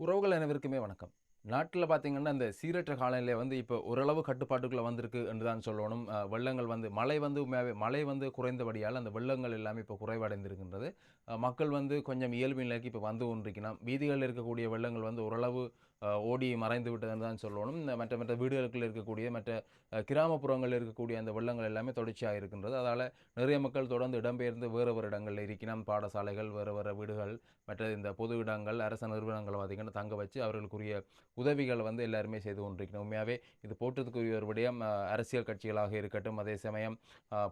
உறவுகள் அனைவருக்குமே வணக்கம். நாட்டில் பார்த்தீங்கன்னா அந்த சீரற்ற காலநிலை வந்து இப்போ ஓரளவு கட்டுப்பாட்டுக்குள்ளே வந்திருக்கு என்று தான் சொல்லணும். வெள்ளங்கள் வந்து மழை வந்து உண்மையாகவே மழை வந்து குறைந்தபடியால் அந்த வெள்ளங்கள் எல்லாமே இப்போ குறைவடைந்திருக்கின்றது. மக்கள் வந்து கொஞ்சம் இயல்பு நிலைக்கு இப்போ வந்து கொண்டிருக்கணும் வீதிகளில் இருக்கக்கூடிய வெள்ளங்கள் வந்து ஓரளவு ஓடி மறைந்து விட்டதுன்னு தான் சொல்லணும். மற்ற மற்ற வீடுகளுக்குள்ள இருக்கக்கூடிய மற்ற கிராமப்புறங்களில் இருக்கக்கூடிய அந்த வெள்ளங்கள் எல்லாமே தொடர்ச்சியாக இருக்கின்றது. அதால் நிறைய மக்கள் தொடர்ந்து இடம்பெயர்ந்து வேறு வேறு இடங்களில் இருக்கணும் பாடசாலைகள் வேறு வேறு வீடுகள் மற்ற இந்த பொது இடங்கள் அரசு நிறுவனங்கள் பார்த்திங்கன்னா தங்க வச்சு அவர்களுக்குரிய உதவிகள் வந்து எல்லாருமே செய்து கொண்டிருக்கணும். உண்மையாகவே இது போற்றத்துக்குரிய ஒரு விடயம். அரசியல் கட்சிகளாக இருக்கட்டும் அதே சமயம்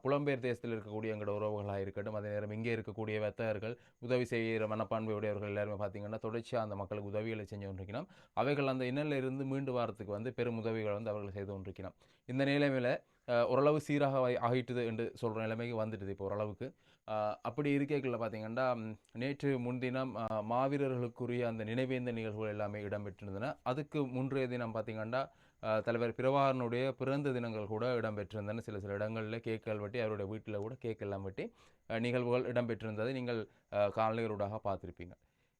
புலம்பெயர் தேசத்தில் இருக்கக்கூடிய எங்களோட உறவுகளாக இருக்கட்டும் அதே நேரம் இங்கே இருக்கக்கூடிய வர்த்தகர்கள் உதவி செய்கிற மனப்பான்மையுடையவர்கள் எல்லாருமே பார்த்திங்கன்னா தொடர்ச்சியாக அந்த மக்களுக்கு உதவிகளை செஞ்சு கொண்டிருக்கணும். அவைகள் அந்த இன்னலிருந்து மீண்டு வாரத்துக்கு வந்து பெரும் உதவிகளை வந்து அவர்கள் செய்து கொண்டிருக்கணும். இந்த நிலைமையில் ஓரளவு சீராக ஆகிட்டுது என்று சொல்கிற நிலைமைக்கு வந்துட்டுது இப்போ ஓரளவுக்கு. அப்படி இருக்கைகளில் பார்த்தீங்கன்னா நேற்று முன்தினம் மாவீரர்களுக்குரிய அந்த நினைவேந்த நிகழ்வுகள் எல்லாமே இடம்பெற்றிருந்தன. அதுக்கு முன்றைய தினம் பார்த்தீங்கன்னா தலைவர் பிரபாகரனுடைய பிறந்த தினங்கள் கூட இடம்பெற்றிருந்தன. சில சில இடங்களில் கேக்கள் வெட்டி அவருடைய வீட்டில் கூட கேக் எல்லாம் வெட்டி நிகழ்வுகள் இடம்பெற்றிருந்ததை நீங்கள் அஹ், பார்த்துருப்பீங்க.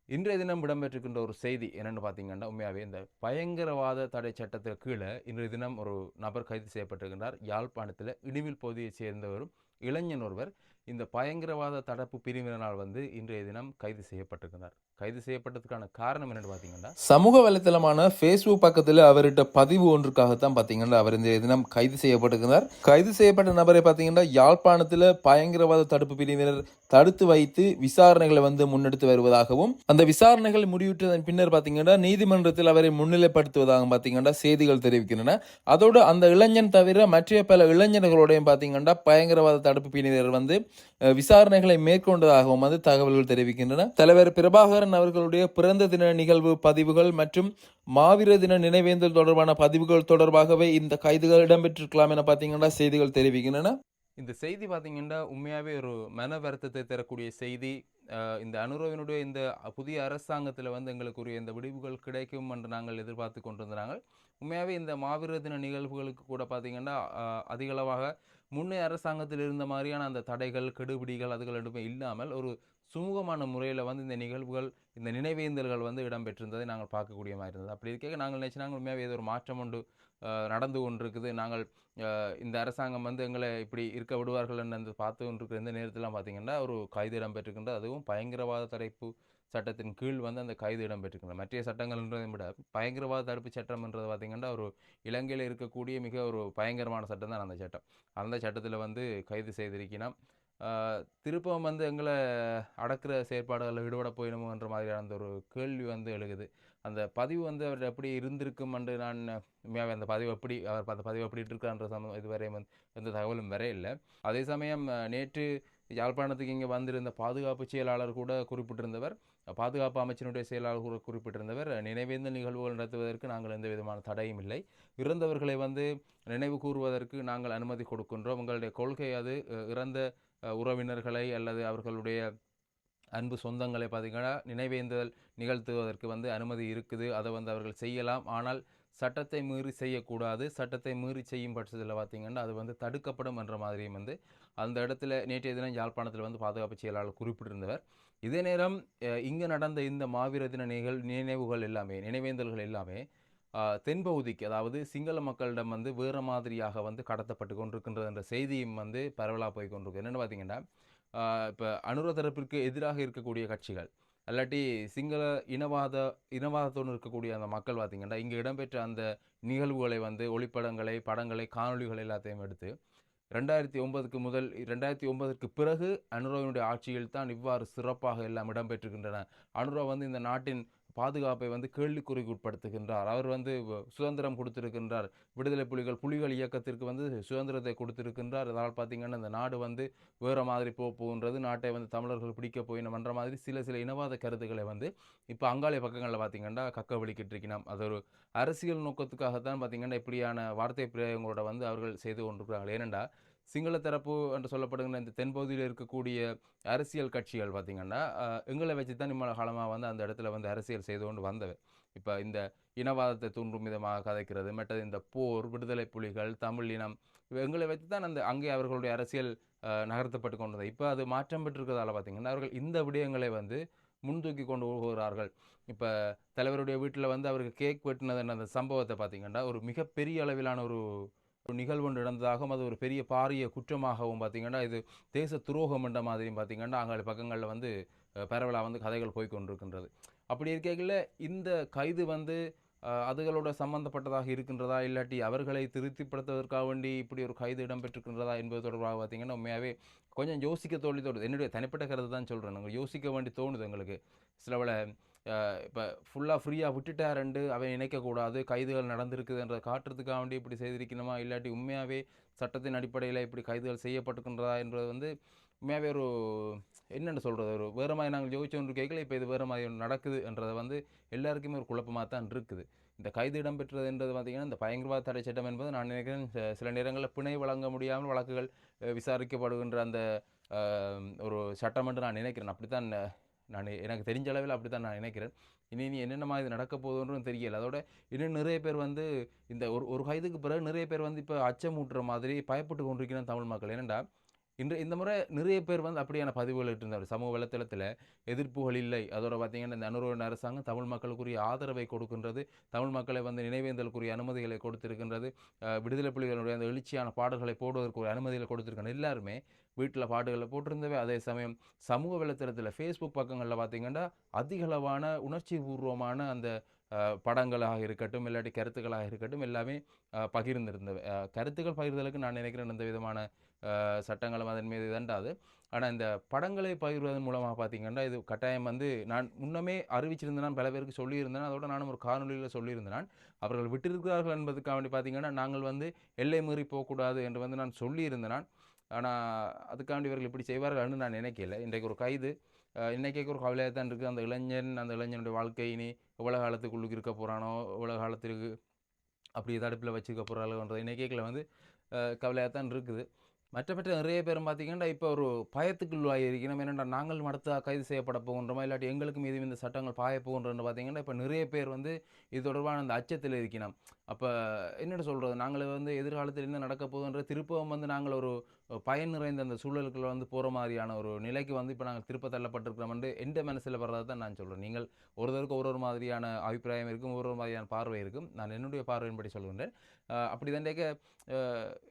இன்றைய தினம் இடம்பெற்றிருக்கின்ற ஒரு செய்தி என்னென்னு பார்த்தீங்கன்னா உண்மையாகவே இந்த பயங்கரவாத தடை சட்டத்திற்கு கீழே இன்றைய தினம் ஒரு நபர் கைது செய்யப்பட்டிருக்கின்றார். யாழ்ப்பாணத்தில் இடிவில் பகுதியைச் சேர்ந்தவரும் இளைஞன் ஒருவர். இந்த பயங்கரவாத தடுப்பு பிரிவினரால் வந்து இன்றைய தினம் கைது செய்யப்பட்டிருக்கிறார். கைது செய்யப்பட்டதுக்கான காரணம் என்னன்னு பார்த்தீங்கன்னா சமூக வலைத்தளமான ஃபேஸ்புக் பக்கத்தில் அவர்கிட்ட பதிவு ஒன்றுக்காகத்தான் பார்த்தீங்கன்னா அவர் இந்த தினம் கைது செய்யப்பட்டிருக்கிறார். கைது செய்யப்பட்ட நபரை பார்த்தீங்கன்னா யாழ்ப்பாணத்தில் பயங்கரவாத தடுப்பு பிரிவினர் தடுத்து வைத்து விசாரணைகளை வந்து முன்னெடுத்து வருவதாகவும் அந்த விசாரணைகள் முடிவுற்றதன் பின்னர் பார்த்தீங்கன்னா நீதிமன்றத்தில் அவரை முன்னிலைப்படுத்துவதாக பார்த்தீங்கன்னா செய்திகள் தெரிவிக்கின்றன. அதோடு அந்த இளைஞன் தவிர மற்ற பல இளைஞர்களோடையும் பார்த்தீங்கன்னா பயங்கரவாத தடுப்பு பிரிவினர் வந்து விசாரணைகளை மேற்கொண்டதாகவும் வந்து தகவல்கள் தெரிவிக்கின்றன. தலைவர் பிரபாகரன் அவர்களுடைய பிறந்த தின நிகழ்வு பதிவுகள் மற்றும் மாவீர தின நினைவேந்தல் தொடர்பான பதிவுகள் தொடர்பாகவே இந்த கைதுகள் இடம்பெற்றிருக்கலாம் என பார்த்தீங்கன்னா செய்திகள் தெரிவிக்கின்றன. இந்த செய்தி பார்த்தீங்கன்னா உண்மையாகவே ஒரு மன வருத்தத்தை தரக்கூடிய செய்தி. இந்த அனுரவினுடைய இந்த புதிய அரசாங்கத்தில் வந்து எங்களுக்குரிய இந்த விடிவுகள் கிடைக்கும் என்று நாங்கள் எதிர்பார்த்து கொண்டிருந்தாங்க உண்மையாகவே இந்த மாவீர தின நிகழ்வுகளுக்கு கூட பார்த்தீங்கன்னா அதிகளவாக முன்னே அரசாங்கத்தில் இருந்த மாதிரியான அந்த தடைகள் கெடுபிடிகள் அதுகள் எதுவுமே இல்லாமல் ஒரு சுமூகமான முறையில் வந்து இந்த நிகழ்வுகள் இந்த நினைவேந்தல்கள் வந்து இடம்பெற்றிருந்ததை நாங்கள் பார்க்கக்கூடிய மாதிரி இருந்தது. அப்படி இருக்க நாங்கள் நினச்சி நாங்கள் உண்மையாகவே ஏதோ ஒரு மாற்றம் ஒன்று நடந்து கொண்டிருக்குது. நாங்கள் இந்த அரசாங்கம் வந்து எங்களை இப்படி இருக்க விடுவார்கள் என்று பார்த்து கொண்டிருக்கிற இந்த நேரத்திலாம் பார்த்தீங்கன்னா ஒரு கைது இடம்பெற்றிருக்கின்றது அதுவும் பயங்கரவாத தடைப்பு சட்டத்தின் கீழ் வந்து அந்த கைது இடம்பெற்றிருக்கின்றன மற்ற சட்டங்கள்ன்றதை விட பயங்கரவாத தடுப்பு சட்டம்ன்றது பார்த்திங்கன்னா ஒரு இலங்கையில் இருக்கக்கூடிய மிக ஒரு பயங்கரமான சட்டம் தான் அந்த சட்டம். அந்த சட்டத்தில் வந்து கைது செய்திருக்கணும் திருப்பம் வந்து எங்களை அடக்கிற செயற்பாடுகளில் விடுபட போயிடுமோன்ற மாதிரியான அந்த ஒரு கேள்வி வந்து எழுகுது. அந்த பதிவு வந்து அவர் எப்படி இருந்திருக்கும் என்று நான் உண்மையாகவே அந்த பதிவு எப்படி அவர் அந்த பதிவு எப்படி இருக்கான்ற சம இதுவரை வந்து எந்த தகவலும் வரையில்லை. அதே சமயம் நேற்று யாழ்ப்பாணத்துக்கு இங்கே வந்திருந்த பாதுகாப்பு செயலாளர் கூட குறிப்பிட்டிருந்தவர். பாதுகாப்பு அமைச்சனுடைய செயலாளர் கூட குறிப்பிட்டிருந்தவர். நினைவேந்த நிகழ்வுகள் நடத்துவதற்கு நாங்கள் எந்த விதமான தடையும் இல்லை. இறந்தவர்களை வந்து நினைவு கூறுவதற்கு நாங்கள் அனுமதி கொடுக்கின்றோம். உங்களுடைய கொள்கை அது. இறந்த உறவினர்களை அல்லது அவர்களுடைய அன்பு சொந்தங்களை பார்த்திங்கன்னா நினைவேந்தல் நிகழ்த்துவதற்கு வந்து அனுமதி இருக்குது. அதை வந்து அவர்கள் செய்யலாம். ஆனால் சட்டத்தை மீறி செய்யக்கூடாது சட்டத்தை மீறி செய்யும் பட்சத்தில் பார்த்திங்கன்னா அது வந்து தடுக்கப்படும் என்ற மாதிரியும் வந்து அந்த இடத்துல நேற்றைய தினம் யாழ்ப்பாணத்தில் வந்து பாதுகாப்பு செயலாளர் குறிப்பிட்டிருந்தவர். இதே நேரம் இங்கே நடந்த இந்த மாவீர தின நிகழ் நினைவுகள் எல்லாமே நினைவேந்தல்கள் எல்லாமே தென்பகுதிக்கு அதாவது சிங்கள மக்களிடம் வந்து வேறு மாதிரியாக வந்து கடத்தப்பட்டு கொண்டிருக்கின்றது என்ற செய்தியும் வந்து பரவலாக போய் கொண்டிருக்கு. என்னென்னு பார்த்தீங்கன்னா இப்போ அனுர தரப்பிற்கு எதிராக இருக்கக்கூடிய கட்சிகள் அல்லாட்டி சிங்கள இனவாத இனவாதத்தோடு இருக்கக்கூடிய அந்த மக்கள் பார்த்திங்கன்னா இங்கே இடம்பெற்ற அந்த நிகழ்வுகளை வந்து ஒளிப்படங்களை படங்களை காணொளிகள் எல்லாத்தையும் எடுத்து ரெண்டாயிரத்தி ஒன்பதுக்கு முதல் ரெண்டாயிரத்தி ஒன்பதுக்கு பிறகு அனுரோவினுடைய ஆட்சியில் தான் இவ்வாறு சிறப்பாக எல்லாம் இடம்பெற்றிருக்கின்றன. அனுரோ வந்து இந்த நாட்டின் பாதுகாப்பை வந்து கேள்விக்குறிக்கு உட்படுத்துகின்றார். அவர் வந்து சுதந்திரம் கொடுத்திருக்கின்றார். விடுதலை புலிகள் புலிகள் இயக்கத்திற்கு வந்து சுதந்திரத்தை கொடுத்திருக்கின்றார். அதனால் பார்த்தீங்கன்னா இந்த நாடு வந்து வேறு மாதிரி போக போகின்றது. நாட்டை வந்து தமிழர்கள் பிடிக்க போயினம்ன்ற மாதிரி சில சில இனவாத கருத்துக்களை வந்து இப்போ அங்காளி பக்கங்களில் பார்த்தீங்கன்னா கக்க வலிக்கிட்டு இருக்கணும் அது ஒரு அரசியல் நோக்கத்துக்காகத்தான் பார்த்தீங்கன்னா இப்படியான வார்த்தை பிரயோகங்களோட வந்து அவர்கள் செய்து கொண்டிருக்கிறாங்க ஏனெண்டா சிங்கள தரப்பு என்று சொல்லப்படுகின்ற இந்த தென்பகுதியில் இருக்கக்கூடிய அரசியல் கட்சிகள் பார்த்திங்கன்னா எங்களை வச்சு தான் இம்மள காலமாக வந்து அந்த இடத்துல வந்து அரசியல் செய்து கொண்டு வந்தவர் இப்போ இந்த இனவாதத்தை தூண்டும் விதமாக கதைக்கிறது மற்றது இந்த போர் விடுதலை புலிகள் தமிழ் இனம் எங்களை வச்சு தான் அந்த அங்கே அவர்களுடைய அரசியல் அஹ், நகர்த்தப்பட்டு கொண்டது. இப்போ அது மாற்றம் பெற்றிருக்கிறதால பார்த்திங்கன்னா அவர்கள் இந்த விடயங்களை வந்து முன்தூக்கி கொண்டு போகிறார்கள். இப்போ தலைவருடைய வீட்டில் வந்து அவருக்கு கேக் வெட்டினது அந்த சம்பவத்தை பார்த்தீங்கன்னா ஒரு மிகப்பெரிய அளவிலான ஒரு நிகழ்வு நடந்ததாகவும் அது ஒரு பெரிய பாரிய குற்றமாகவும் பார்த்தீங்கன்னா இது தேச துரோகம் என்ற மாதிரியும் பார்த்தீங்கன்னா அங்கே பக்கங்களில் வந்து பரவலாக வந்து கதைகள் போய் கொண்டிருக்கின்றது. அப்படி இருக்கையில் இந்த கைது வந்து அதுகளோட சம்பந்தப்பட்டதாக இருக்கின்றதா? இல்லாட்டி அவர்களை திருப்திப்படுத்துவதற்காக வேண்டி இப்படி ஒரு கைது இடம்பெற்றிருக்கின்றதா என்பது தொடர்பாக பார்த்தீங்கன்னா உண்மையாகவே கொஞ்சம் யோசிக்க தோழி தோணுது என்னுடைய தனிப்பட்ட கருத்து தான் சொல்கிறேன் நாங்கள் யோசிக்க வேண்டி தோணுது எங்களுக்கு. சிலவளை இப்போ ஃபுல்லாக ஃப்ரீயாக விட்டுட்டாருண்டு அவன் நினைக்கக்கூடாது கைதுகள் நடந்திருக்குதுன்றதை காட்டுறதுக்காக வேண்டி இப்படி செய்திருக்கணுமா? இல்லாட்டி உண்மையாகவே சட்டத்தின் அடிப்படையில் இப்படி கைதுகள் செய்யப்பட்டிருக்கின்றதா என்பது வந்து உண்மையாகவே ஒரு என்னென்னு சொல்கிறது ஒரு வேறு மாதிரி நாங்கள் யோசிச்சு கேட்கல இப்போ இது வேறு மாதிரி ஒன்று நடக்குது என்றதை வந்து எல்லாருக்குமே ஒரு குழப்பமாக தான் இருக்குது. இந்த கைது இடம்பெற்றதுன்றது பார்த்திங்கன்னா இந்த பயங்கரவாத தடை சட்டம் என்பது நான் நினைக்கிறேன் சில நேரங்களில் பிணை வழங்க முடியாமல் வழக்குகள் விசாரிக்கப்படுகின்ற அந்த ஒரு சட்டம் என்று நான் நினைக்கிறேன். அப்படித்தான் தான் நான் எனக்கு தெரிஞ்ச அளவில் அப்படி தான் நான் நினைக்கிறேன். இனி இனி என்னென்ன மாதிரி நடக்க போகுதுன்றும் தெரியல. அதோட இன்னும் நிறைய பேர் வந்து இந்த ஒரு ஒரு வயதுக்கு பிறகு நிறைய பேர் வந்து இப்போ அச்சமூட்டுற மாதிரி பயப்பட்டு கொண்டிருக்கிறேன் தமிழ் மக்கள். ஏனெண்டா இன்று இந்த முறை நிறைய பேர் வந்து அப்படியான பதிவுகள் இருந்தார் சமூக வலைத்தளத்தில் எதிர்ப்புகள் இல்லை. அதோட பார்த்தீங்கன்னா இந்த அனுரோட அரசாங்கம் தமிழ் மக்களுக்குரிய ஆதரவை கொடுக்கின்றது. தமிழ் மக்களை வந்து நினைவேந்தலுக்குரிய அனுமதிகளை கொடுத்திருக்கின்றது. விடுதலை புலிகளுடைய அந்த எழுச்சியான பாடல்களை போடுவதற்குரிய அனுமதிகளை கொடுத்திருக்காங்க எல்லாருமே வீட்டில் பாட்டுகளை போட்டிருந்தவை. அதே சமயம் சமூக வலைத்தளத்தில் ஃபேஸ்புக் பக்கங்களில் பார்த்தீங்கன்னா அதிகளவான உணர்ச்சி பூர்வமான அந்த படங்களாக இருக்கட்டும் இல்லாட்டி கருத்துக்களாக இருக்கட்டும் எல்லாமே பகிர்ந்திருந்தவை. கருத்துக்கள் பகிர்தலுக்கு நான் நினைக்கிறேன் இந்த விதமான சட்டங்களும் அதன் மீது தண்டாது. ஆனால் இந்த படங்களை பகிர்வதன் மூலமாக பார்த்தீங்கன்னா இது கட்டாயம் வந்து நான் முன்னமே அறிவிச்சிருந்தேன் பல பேருக்கு சொல்லியிருந்தேன் அதோட நானும் ஒரு காணொலியில் சொல்லியிருந்தேன். அவர்கள் விட்டிருக்கிறார்கள் என்பதுக்காக வேண்டி பார்த்தீங்கன்னா நாங்கள் வந்து எல்லை மீறி போகக்கூடாது என்று வந்து நான் சொல்லியிருந்தேன். ஆனால் அதுக்காண்டி இவர்கள் இப்படி செய்வார்கள்னு நான் நினைக்கல. இன்றைக்கு ஒரு கைது இன்றைக்கே ஒரு கவலையாக தான் இருக்குது அந்த இளைஞன் அந்த இளைஞனுடைய வாழ்க்கை இனி எவ்வளோ காலத்துக்குள்ளுக்கு இருக்க போகிறானோ எவ்வளோ காலத்திற்கு அப்படி தடுப்பில் வச்சுக்க போகிறாளோன்ற இன்னைக்கேக்கில் வந்து கவலையாக தான் இருக்குது. மற்றப்பட்ட நிறைய பேரும் பார்த்தீங்கன்னா இப்போ ஒரு பயத்துக்குள்ளாகி இருக்கணும். என்னென்னா நாங்கள் மடத்தா கைது செய்யப்பட போகின்றோமா? இல்லாட்டி எங்களுக்கு மீது இந்த சட்டங்கள் பாய போகின்றோன்னு பார்த்தீங்கன்னா இப்போ நிறைய பேர் வந்து இது தொடர்பான அந்த அச்சத்தில் இருக்கணும் அப்போ என்னென்னு சொல்கிறது நாங்கள் வந்து எதிர்காலத்தில் என்ன நடக்க போகுதுன்ற திருப்பவும் வந்து நாங்கள் ஒரு பயன் நிறைந்த அந்த சூழலுக்குள்ள வந்து போகிற மாதிரியான ஒரு நிலைக்கு வந்து இப்போ நாங்கள் திருப்ப தள்ளப்பட்டிருக்கிறோம்னு எந்த மனசில் வர்றதை தான் நான் சொல்கிறேன் நீங்கள் ஒருத்தருக்கு ஒரு ஒரு மாதிரியான அபிப்பிராயம் இருக்கும் ஒரு ஒரு மாதிரியான பார்வை இருக்கும். நான் என்னுடைய பார்வையின்படி சொல்கின்றேன். அப்படி தண்டேக்க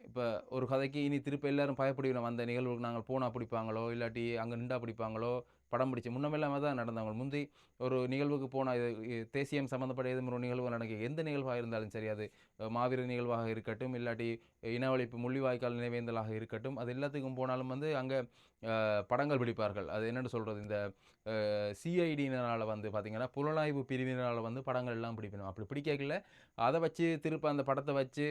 இப்போ ஒரு கதைக்கு இனி திருப்ப எல்லாரும் பயப்படுவோம் அந்த நிகழ்வுக்கு நாங்கள் போனால் பிடிப்பாங்களோ இல்லாட்டி அங்கே நின்றா பிடிப்பாங்களோ படம் பிடிச்சி முன்னமில்லாமல் தான் நடந்தவங்க முந்தி ஒரு நிகழ்வுக்கு போனால் இது தேசியம் சம்மந்தப்பட்ட ஏதும் ஒரு நிகழ்வு நடக்க எந்த நிகழ்வாக இருந்தாலும் சரி அது மாவீர நிகழ்வாக இருக்கட்டும் இல்லாட்டி இனவழிப்பு முள்ளிவாய்க்கால் நினைவேந்தலாக இருக்கட்டும். அது எல்லாத்துக்கும் போனாலும் வந்து அங்கே படங்கள் பிடிப்பார்கள் அது என்னென்னு சொல்கிறது இந்த சிஐடியினரால் வந்து பார்த்திங்கன்னா புலனாய்வு பிரிவினரால் வந்து படங்கள் எல்லாம் பிடிக்கணும் அப்படி பிடிக்கல அதை வச்சு திருப்ப அந்த படத்தை வச்சு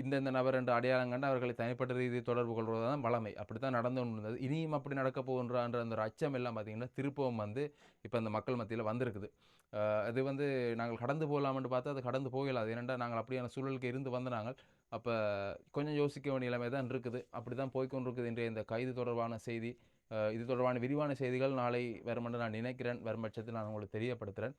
இந்தந்த நபர் என்று அடையாளம் கண்டு அவர்களை தனிப்பட்ட ரீதி தொடர்பு கொள்வது தான் வளமை. அப்படி தான் நடந்து கொண்டு இருந்தது. இனியும் அப்படி நடக்க போகின்றான்ற அந்த ஒரு அச்சம் எல்லாம் பார்த்திங்கன்னா திருப்பவும் வந்து இப்போ அந்த மக்கள் மத்தியில் வந்திருக்குது. அது வந்து நாங்கள் கடந்து போகலாம்னு பார்த்தா அது கடந்து போகலாது. ஏனென்றால் நாங்கள் அப்படியான சூழலுக்கு இருந்து வந்த நாங்கள் அப்போ கொஞ்சம் யோசிக்க வேண்டிய நிலைமை தான் இருக்குது. அப்படி தான் போய்கொண்டிருக்குது இன்றைய இந்த கைது தொடர்பான செய்தி. இது தொடர்பான விரிவான செய்திகள் நாளை வருமென்று நான் நினைக்கிறேன். வரும் பட்சத்தில் நான் உங்களுக்கு தெரியப்படுத்துகிறேன்